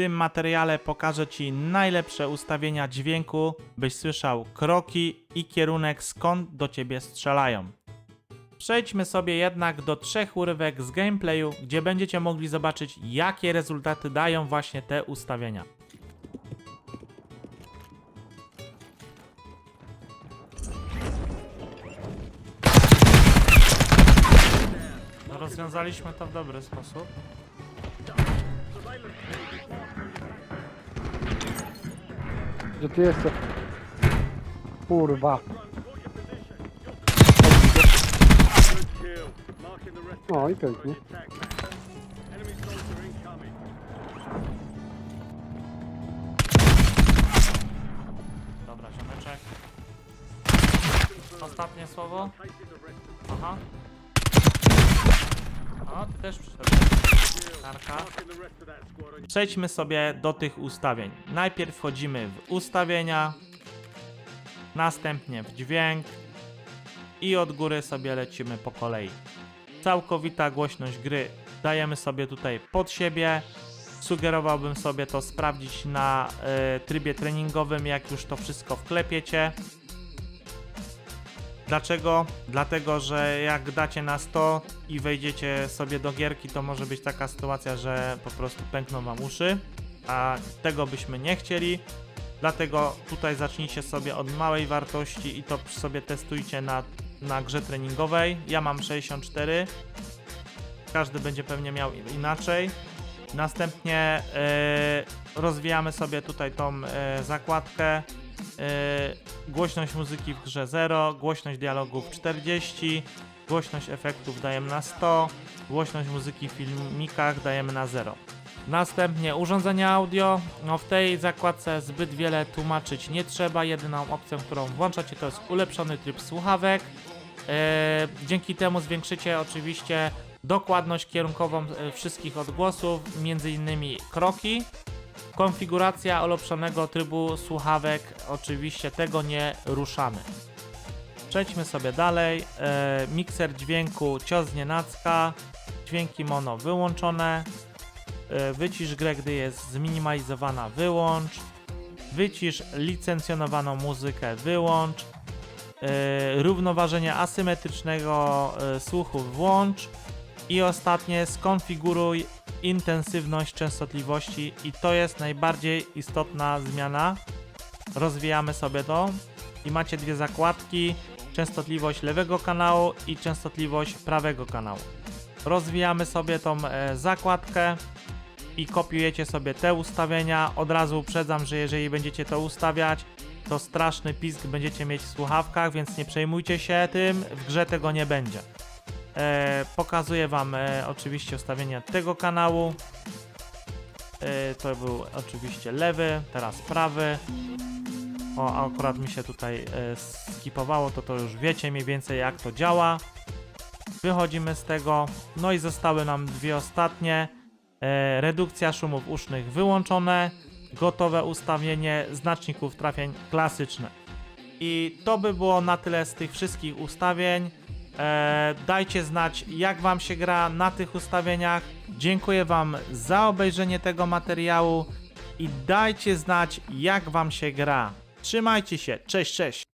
tym materiale pokażę Ci najlepsze ustawienia dźwięku, byś słyszał kroki i kierunek skąd do Ciebie strzelają. Przejdźmy sobie jednak do trzech urywek z gameplayu, gdzie będziecie mogli zobaczyć jakie rezultaty dają właśnie te ustawienia. No, Rozwiązaliśmy to w dobry sposób. Że ty jesteś. Kurwa. O i pięknie. Dobra, ziomeczek. Ostatnie słowo. Aha. O, ty też przyszedłeś. Karka. Przejdźmy sobie do tych ustawień. Najpierw wchodzimy w ustawienia, następnie w dźwięk i od góry sobie lecimy po kolei. Całkowita głośność gry dajemy sobie tutaj pod siebie. Sugerowałbym sobie to sprawdzić na e, trybie treningowym, jak już to wszystko wklepiecie. Dlaczego? Dlatego, że jak dacie na 100 i wejdziecie sobie do gierki, to może być taka sytuacja, że po prostu pękną wam uszy, a tego byśmy nie chcieli. Dlatego tutaj zacznijcie sobie od małej wartości i to sobie testujcie na, na grze treningowej. Ja mam 64. Każdy będzie pewnie miał inaczej. Następnie e, rozwijamy sobie tutaj tą e, zakładkę. E, głośność muzyki w grze 0, głośność dialogów 40, głośność efektów dajemy na 100, głośność muzyki w filmikach dajemy na 0. Następnie urządzenia audio. No w tej zakładce zbyt wiele tłumaczyć nie trzeba. Jedyną opcją, którą włączacie to jest ulepszony tryb słuchawek. E, dzięki temu zwiększycie oczywiście dokładność kierunkową e, wszystkich odgłosów, między innymi kroki. Konfiguracja ulepszonego trybu słuchawek, oczywiście tego nie ruszamy. Przejdźmy sobie dalej. E, mikser dźwięku cios nienacka, dźwięki mono wyłączone. E, wycisz grę, gdy jest zminimalizowana, wyłącz. Wycisz licencjonowaną muzykę, wyłącz. E, równoważenie asymetrycznego e, słuchu włącz. I ostatnie skonfiguruj intensywność częstotliwości i to jest najbardziej istotna zmiana. Rozwijamy sobie to i macie dwie zakładki: częstotliwość lewego kanału i częstotliwość prawego kanału. Rozwijamy sobie tą e, zakładkę i kopiujecie sobie te ustawienia. Od razu uprzedzam, że jeżeli będziecie to ustawiać, to straszny pisk będziecie mieć w słuchawkach, więc nie przejmujcie się tym, w grze tego nie będzie. E, pokazuję Wam e, oczywiście ustawienia tego kanału. E, to był oczywiście lewy, teraz prawy. O, akurat mi się tutaj e, skipowało, to to już wiecie mniej więcej jak to działa. Wychodzimy z tego. No i zostały nam dwie ostatnie. E, redukcja szumów usznych wyłączone. Gotowe ustawienie znaczników trafień klasyczne. I to by było na tyle z tych wszystkich ustawień. E, dajcie znać, jak Wam się gra na tych ustawieniach. Dziękuję Wam za obejrzenie tego materiału i dajcie znać, jak Wam się gra. Trzymajcie się, cześć, cześć.